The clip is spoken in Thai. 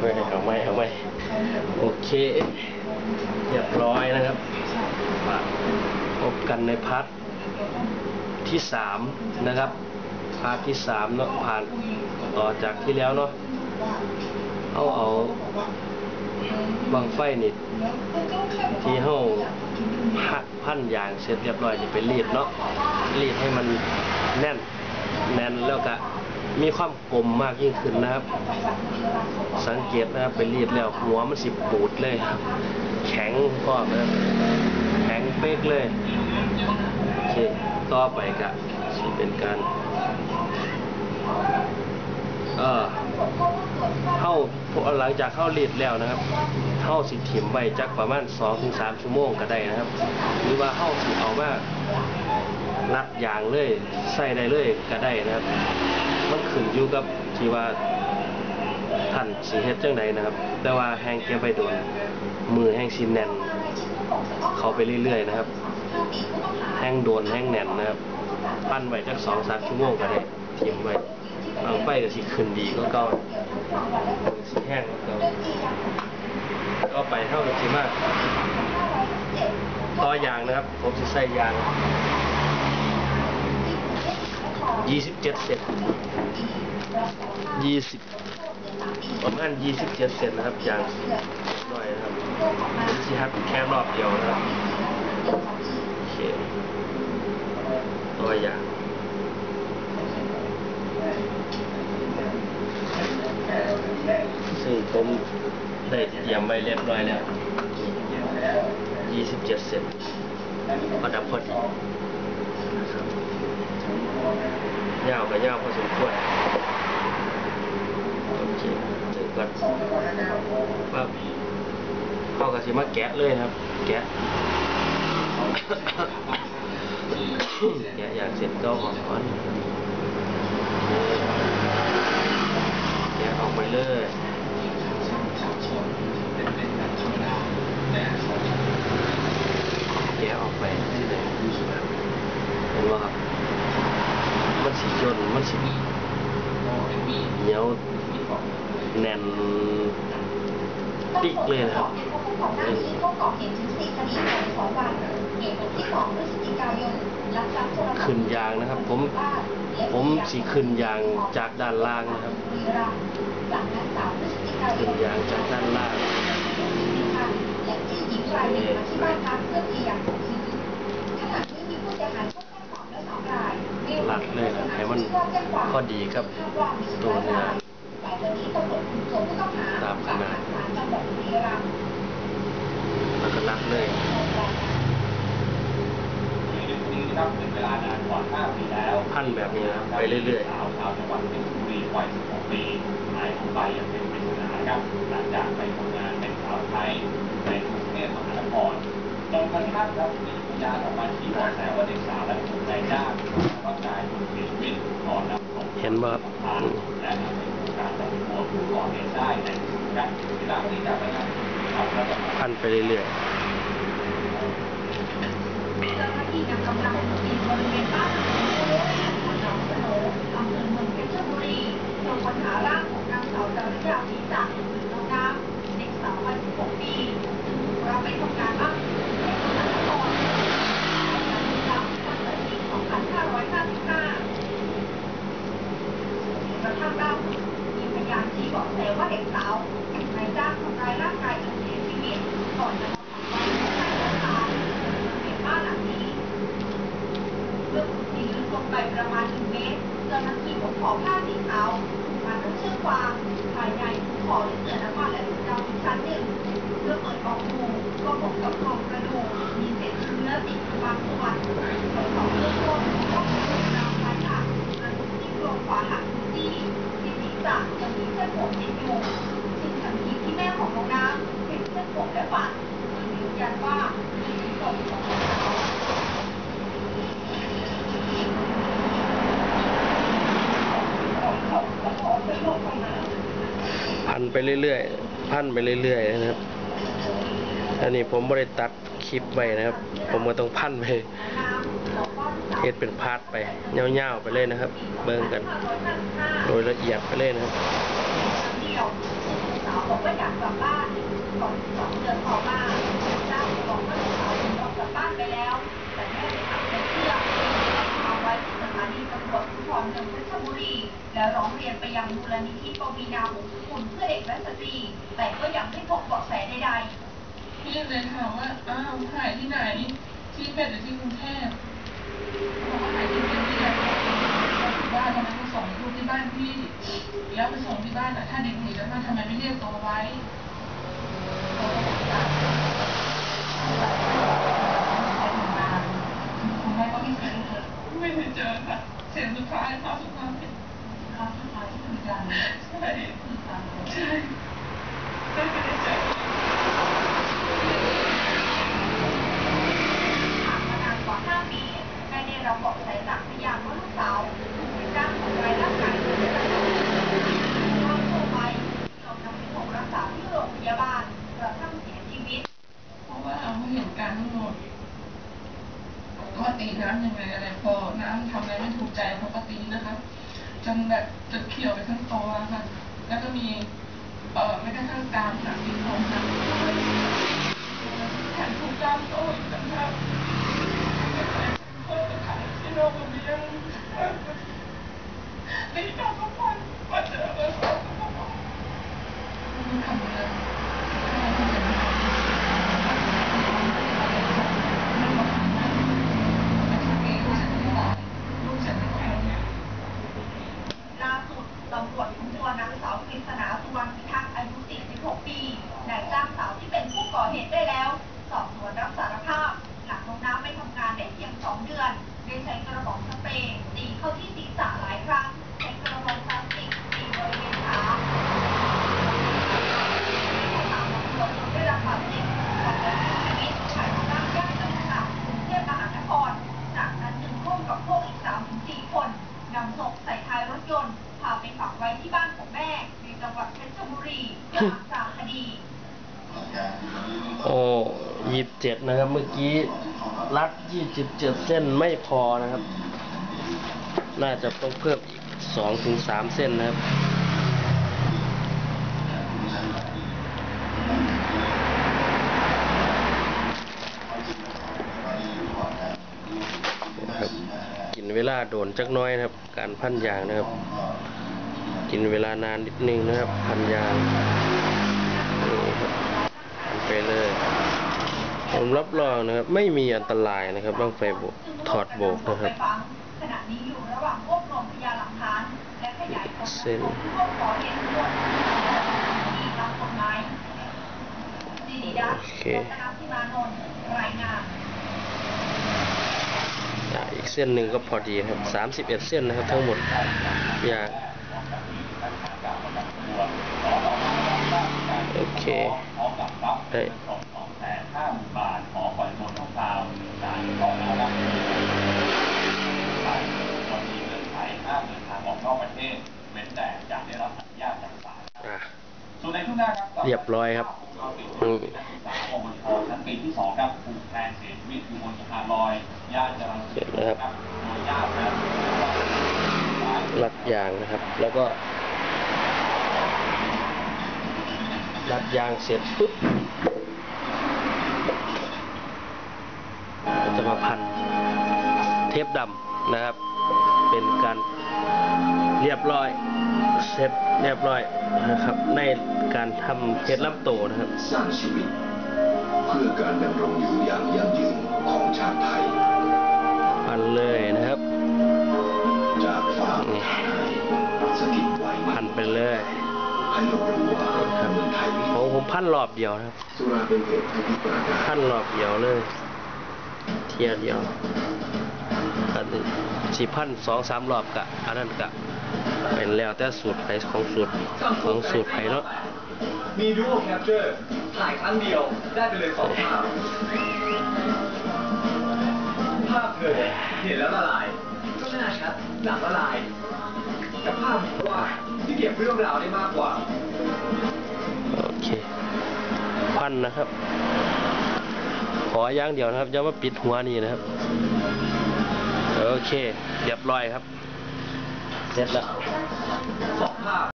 ไม่เอาไม่เอาไม่โอเคเรียบร้อยนะครับพบกันในพาร์ทที่สามนะครับพาร์ทที่สามเนาะผ่านต่อจากที่แล้วเนาะเอาเอาบังไฟนี่ที่เฮาพักพันยางเสร็จเรียบร้อยนี่ไปรีดเนาะรีดให้มันแน่น แน่นแล้วก็ มีความกลมมากยิ่งขึ้นนะครับ สังเกตนะครับไปรีดแล้วหัวมันสิปูดเลยครับ แข็งพร้อมนะครับแข็งเป๊กเลยโอเคต่อไปก็สิเป็นการเออเข้าหลังจากเข้ารีดแล้วนะครับเข้าสิถิ่มไว้จักประมาณ2-3ชั่วโมงก็ได้นะครับ หรือว่าเข้าสิเอามานัดยางเลยใส่ได้เลยก็ได้นะครับ มันขึ้นอยู่กับที่ว่าท่านสีเฮ็ดจังใดนะครับ แต่ว่าแห้งเก็บไปโดน มือแห้งสิแน่น เขาไปเรื่อยๆนะครับ แห้งโดนแห้งแน่นนะครับ ปั้นไว้จักสองสามชั่วโมงก็ได้เทียมไว้บางไฟก็สิขึ้นดีก็เก่าสิแห้งก็เก่าก็ไปเท่ากับสิมากต่อยางนะครับ ผมจะใส่ยาง ยี่สิบเจ็ดเซนยี่สิบประมาณยี่สิบเจ็ดเซนนะครับอย่างน้อยนะครับเป็นสิฮัทแค่รอบเดียวนะครับโอเคตัวอย่างซึ่งผมได้เตรียมไว้เรียบร้อยแล้วยี่สิบเจ็ดเซนพอดับพอดีนะครับ ยาวกับยาวพอสมควรโอเคถึงก่อนปั๊บเข้ากับสิมาแกะเลยครับ แกะแกะอยากเสร็จก็หอนกะออกไปเลย แกะออกไปที่ไหนเห็นว่าครับ มันสีจนมันสีเหนียว แน่นติ๊กเลยนะครับขึ้นยางนะครับ ผมผมสีขึ้นยางจากด้านล่างนะครับขึ้นยางจากด้านล่างหลัดเลยนะให้มันพอดีกับตัวเนื้อ ตามขนาดแล้วก็รัดเลยครับเป็นเวลานานกว่า5ปีแล้วพันแบบนี้นะไปเรื่อยสาวชาวจังหวัดเพชรบุรีวัย16ปีหายตัวไปอย่างเป็นปริศนาครับหลังจากไปทำงานเป็นสาวไทยในกรุงเทพมหานครจนกระทั่งครับมีพยานออกมาชี้เบาะแสว่าเด็กสาวและถูกนายจ้างทำร้ายร่างกายจนเสียชีวิตก่อนนำศพเห็นว่และนการจับตัวผู้ก่อเหตุได้ในที่สุดครับเวลาที่จะไป งานครับแล้วก็พันไปเรื่อย เจ้าหน้าที่นำกำลังปีนบริเวณบ้านหลังนี้บนหนองสโนอำเภอเมืองเพชรบุรีตรงปัญหาร่างของนางสาวจาริยาวิจักหรือน้องน้ำเด็กสาววัย16 ปีเราไปทำงานบ้านที่กรุงเทพมหานครจากวันที่2555กระทั่งล่าสุดมีพยานชี้เบาะแสว่าเด็กสาวถูกนายจ้างทำร้ายร่างกายจนเสียชีวิตก่อนจะมาฝังไว้ในบ้านหลังนี้ เมื่อขุดดินลึกลงไปประมาณ1เมตรเจ้าหน้าที่พบขอผ้าสีขาวมาทั้งเชือกฟางภายในถูกห่อเสื่อน้ำมันและดำชั้นหนึ่งเมื่อเปิดออกดูก็พบกับโครงกระดูกมีเศษเนื้อติด ไปเรื่อยๆ พันไปเรื่อยๆนะครับ อันนี้ผมไม่ได้ตัดคลิปไปนะครับ ผมก็ต้องพันไปเฮ็ดเป็นพาร์ทไปเง่าๆไปเลยนะครับ เบิ่งกัน โดยละเอียดไปเลยนะครับไปแล้วแต่แม่ไปขับรถเชื่อเอาไว้ที่สถานีตำรวจภูธรเมืองเพมุ แล้วร้องเรียนไปยังมูลนิธิปวีนาหงส์กุลเพื่อเด็กและสตรี แต่ก็ยังไม่พบเบาะแสใดๆพี่เลยถามว่า อ้าวหายที่ไหน ที่เป็ดหรือที่กรุงเทพบอกว่าหายที่เป็นที่ไหนที่บ้านทำไมไม่ส่งลูกที่บ้านพี่ แล้วไปส่งที่บ้านอะ ถ้าเด็กหนีแล้วมาทำไมไม่เรียกตัวไว้เขาก็บอกว่าคุณแม่ก็ไม่เคยเจอไม่ได้เจอค่ะเสียงสุดท้ายครั้งสุดท้าย ใช่ใช่ไม่ได้เจผ่านมานานกว่า5ปีได้ได้รับเบาะแสจากพยานว่าลูกสาวถูกนายจ้างทำร้ายร่างกายจนได้รับบาดเจ็บวางไว้ยอมนำไปส่งรักษาที่โรงพยาบาลกระทั่งเสียชีวิต เพราะว่าเขาเห็นการทั้งหมดเขาตีน้ำยังไงอะไรพอน้ำทำอะไรไม่ถูกใจเขาก็ตีนะคะจนแบบจนเขียวไปทั้งตัวค่ะ แล้วก็มีเอ่อไม่กระทั่งกรามหนักมีโครงหักด้วยแขนถูกกรามโตอีกต่างหากเพื่อจะขายที่โรงเรียนตีตาทุกวันมาเจอเล้วก็ไม่ทำเลยลูกฉันไม่แข็ง ล่าสุดตำรวจคุมตัวนางสาวกฤษณาสุวรรณพิทักษ์อายุ 46 ปีนายจ้างสาวที่เป็นผู้ก่อเหตุได้แล้ว สอบสวนรับสารภาพ หลังลงน้ำไปทำงานได้เพียง 2 เดือน ได้ ใช้กระบอกสเปรย์ตีเข้าที่ศีรษะหลายครั้งใช้กระบอกพลาสติกตีบริเวณขาตามลำตัวจนได้รับบาดเจ็บก่อนจะเสียชีวิตภายในบ้านย่านจตุจักรกรุงเทพมหานคร จากนั้นจึงร่วมกับพวกอีก3-4คนนำศพใส่ท้ายรถยนต์พาไปฝังไว้ที่บ้านของแม่ในจังหวัดเพชรบุรีเพื่อรักษาคดี โอ้ยี่สิบเจ็ดนะครับ เมื่อกี้ รัดยี่สิบเจ็ดเส้นไม่พอนะครับ น่าจะต้องเพิ่มอีกสองถึงสามเส้นนะครับครับกินเวลาโดนจักน้อยนะครับ การพันยางนะครับ กินเวลานานนิดนึงนะครับ พันยางนี่ครับไปเลย ผมรับรองนะครับ ไม่มีอันตรายนะครับบ้างไฟบกถอดโบกนะครับเส้นโอเคอีกเส้นหนึ่งก็พอดีครับสามสิบเอ็ดเส้นนะครับทั้งหมดอยากโอเคได้ เงินสดสองแสนห้าหมื่นบาท ขอปล่อยตัวชั่วคราวศาลก็แล้วรับศาลวันนี้เงื่อนไขห้ามเดินทางออกนอกประเทศ เว้นแต่จะได้รับอนุญาตจากศาลอะส่วนในทุกหน้าครับเรียบร้อยครับ อืม สาวปมชชั้นปีที่สองครับถูกแทงเสียชีวิตอยู่บนสะพานลอยย่านจรัญเสร็จแล้วครับ โดยญาตินะ รัดยางนะครับ แล้วก็ รัดยางเสร็จปุ๊บ เทปดำนะครับ เป็นการเรียบร้อยเสร็จเรียบร้อยนะครับ ในการทำเพชรลำโตนะครับสร้างชีวิต เพื่อการดำรงอยู่อย่างยั่งยืนของชาติไทยพันเลยนะครับ จากฟาร์มทหารสถิตไว้พันไปเลยให้เรารู้ว่าครับเมืองไทยมีของผมพันรอบเดียวนะครับสุราเป็นเหตุให้วิปราพันรอบเดียวเลย เทียเดียว อันสี่พันสองสามรอบกะอันนั้นกะเป็นแล้วแต่สูตรไผของสูตรของสูตรไผเนาะมีดูแคปเจอร์ถ่ายครั้งเดียวได้ไปเลยสองภาพภาพเธอเห็นแล้วละลายก็น่าชัดหนังละลายกับภาพว่าดที่เก็บเรื่องราวได้มากกว่าโอเคพันนะครับ ขออย่างเดียวนะครับอย่ามาปิดหัวนี่นะครับ โอเค เรียบร้อยครับ เสร็จแล้วสองภาพ